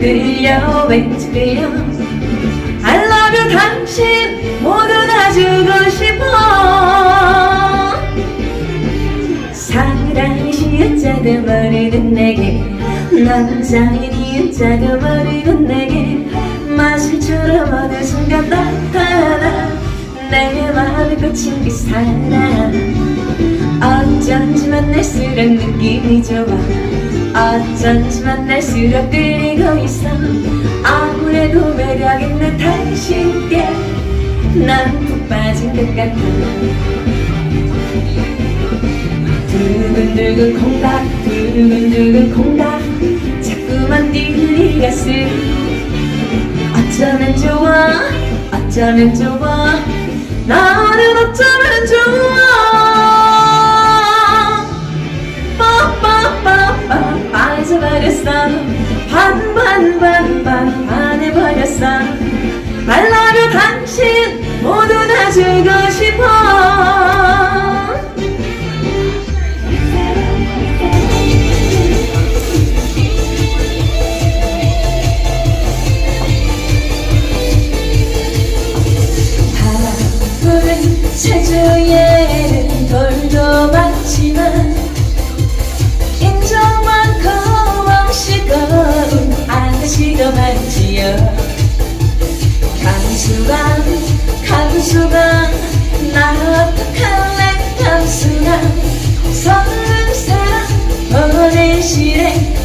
끌려 왠지 끌려. I love you 당신 모두 다 주고 싶어. 사랑이 시자가 버리는 내게 남자인 이자가 버리는 내게. 마술처럼 어느 순간 나타나 내 마음에 꽂힌 그 사람 어쩐지 만날수록 느낌이 좋아 어쩐지 만날수록 끌리고 있어. 아무래도 매력 있는 당신께. 난 푹 빠진 것 같아. 두근두근 콩닥 두근두근 콩닥 자꾸만 뛰는 가슴 어쩌면 좋아 어쩌면 좋아. 나는 버렸어. 반반 반반 반해버렸어. 말라를 당신 모두 다 주고 위험한지요 감수왕 감수왕 나 어떡할래? 감수왕 서른 살 보내시래